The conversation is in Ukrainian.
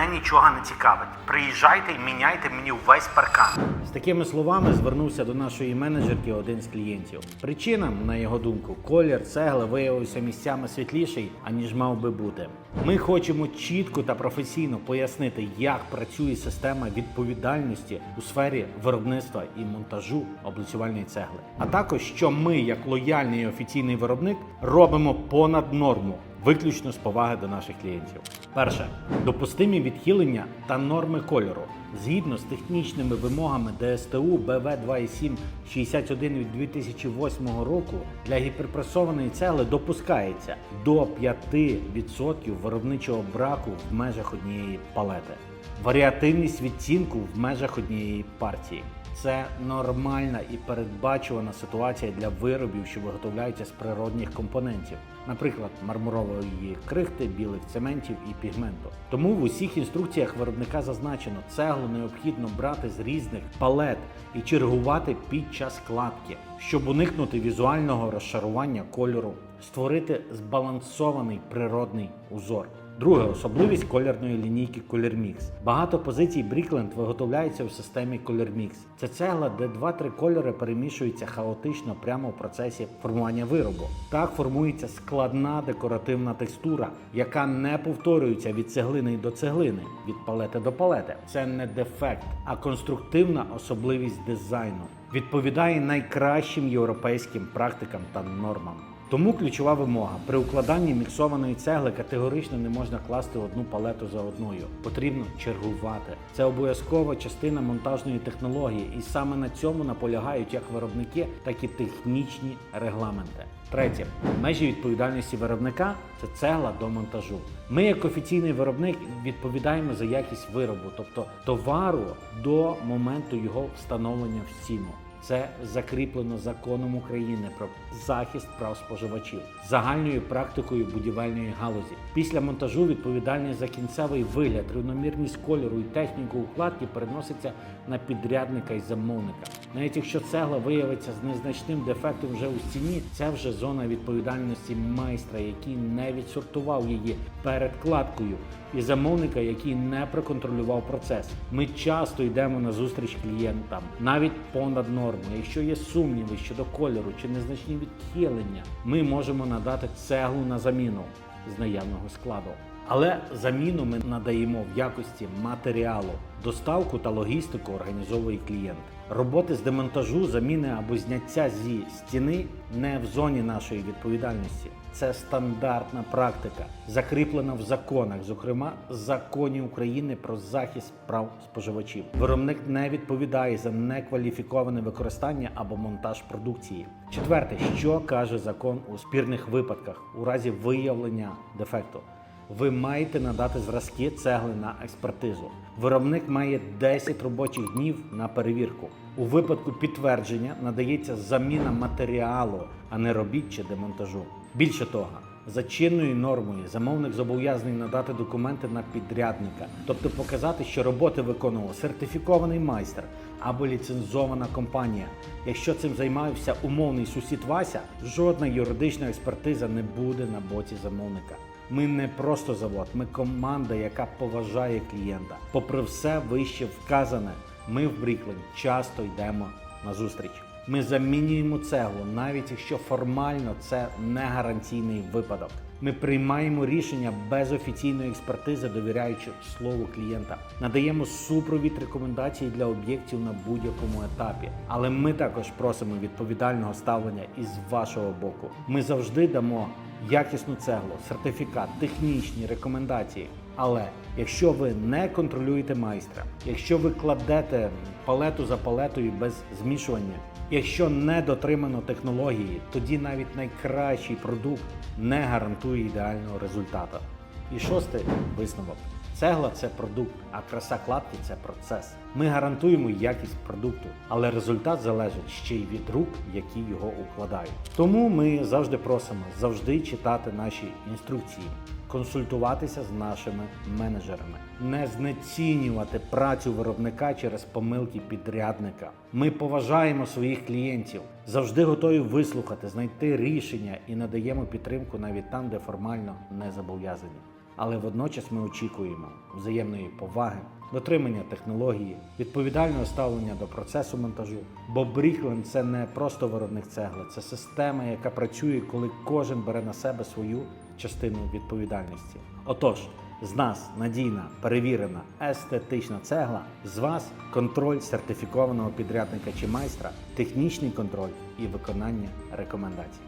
мене нічого не цікавить. Приїжджайте і міняйте мені увесь паркан. З такими словами звернувся до нашої менеджерки один з клієнтів. Причина, на його думку, колір цегли виявився місцями світліший, аніж мав би бути. Ми хочемо чітко та професійно пояснити, як працює система відповідальності у сфері виробництва і монтажу облицювальної цегли, а також що ми, як лояльний офіційний виробник, робимо понад норму. Виключно з поваги до наших клієнтів. Перше допустимі відхилення та норми кольору згідно з технічними вимогами ДСТУ БВ 2.7 61 від 2008 року для гіперпресованої цегли допускається до 5% виробничого браку в межах однієї палети. Варіативність відцінку в межах однієї партії. Це нормальна і передбачувана ситуація для виробів, що виготовляються з природних компонентів, наприклад, мармурової крихти, білих цементів і пігменту. Тому в усіх інструкціях виробника зазначено, цеглу необхідно брати з різних палет і чергувати під час складки, щоб уникнути візуального розшарування кольору, створити збалансований природний узор. Друга особливість колірної лінійки ColorMix. Багато позицій Брікленд виготовляються в системі ColorMix. Це цегла, де 2-3 кольори перемішуються хаотично прямо в процесі формування виробу. Так формується складна декоративна текстура, яка не повторюється від цеглини до цеглини, від палети до палети. Це не дефект, а конструктивна особливість дизайну. Відповідає найкращим європейським практикам та нормам. Тому ключова вимога при укладанні міксованої цегли категорично не можна класти одну палету за одною. Потрібно чергувати. Це обов'язкова частина монтажної технології, і саме на цьому наполягають як виробники, так і технічні регламенти. Третє межі відповідальності виробника це цегла до монтажу. Ми, як офіційний виробник, відповідаємо за якість виробу, тобто товару до моменту його встановлення в ціну. Це закріплено законом України про захист прав споживачів, загальною практикою будівельної галузі. Після монтажу відповідальність за кінцевий вигляд, рівномірність кольору і техніку укладки переноситься на підрядника і замовника. Навіть якщо цегла виявиться з незначним дефектом вже у стіні, це вже зона відповідальності майстра, який не відсортував її перед кладкою, і замовника, який не проконтролював процес. Ми часто йдемо на зустріч клієнтам, навіть понад норму. Якщо є сумніви щодо кольору чи незначні відхилення, ми можемо надати цеглу на заміну з наявного складу. Але заміну ми надаємо в якості матеріалу. Доставку та логістику організовує клієнт. Роботи з демонтажу, заміни або зняття зі стіни не в зоні нашої відповідальності. Це стандартна практика, закріплена в законах, зокрема законі України про захист прав споживачів. Виробник не відповідає за некваліфіковане використання або монтаж продукції. Четверте, що каже закон у спірних випадках у разі виявлення дефекту. Ви маєте надати зразки цегли на експертизу. Виробник має 10 робочих днів на перевірку. У випадку підтвердження надається заміна матеріалу, а не робіт чи демонтажу. Більше того, за чинною нормою замовник зобов'язаний надати документи на підрядника, тобто показати, що роботи виконував сертифікований майстер або ліцензована компанія. Якщо цим займався умовний сусід Вася, жодна юридична експертиза не буде на боці замовника. Ми не просто завод, ми команда, яка поважає клієнта. Попри все вище вказане, ми в Бріклен часто йдемо на зустріч. Ми замінюємо цеглу, навіть якщо формально це не гарантійний випадок. Ми приймаємо рішення без офіційної експертизи, довіряючи слову клієнта. Надаємо супровід рекомендацій для об'єктів на будь-якому етапі. Але ми також просимо відповідального ставлення із вашого боку. Ми завжди дамо якісну цеглу, сертифікат, технічні рекомендації. Але якщо ви не контролюєте майстра, якщо ви кладете палету за палетою без змішування, якщо не дотримано технології, тоді навіть найкращий продукт не гарантує ідеального результату. І шостий висновок. Цегла це продукт, а краса кладки це процес. Ми гарантуємо якість продукту, але результат залежить ще й від рук, які його укладають. Тому ми завжди просимо завжди читати наші інструкції, консультуватися з нашими менеджерами, не знецінювати працю виробника через помилки підрядника. Ми поважаємо своїх клієнтів, завжди готові вислухати, знайти рішення і надаємо підтримку навіть там, де формально не зобов'язані. Але водночас ми очікуємо взаємної поваги, дотримання технології, відповідального ставлення до процесу монтажу. Бо Брікленд це не просто виробник цегли, це система, яка працює, коли кожен бере на себе свою частину відповідальності. Отож, з нас надійна, перевірена, естетична цегла, з вас контроль сертифікованого підрядника чи майстра, технічний контроль і виконання рекомендацій.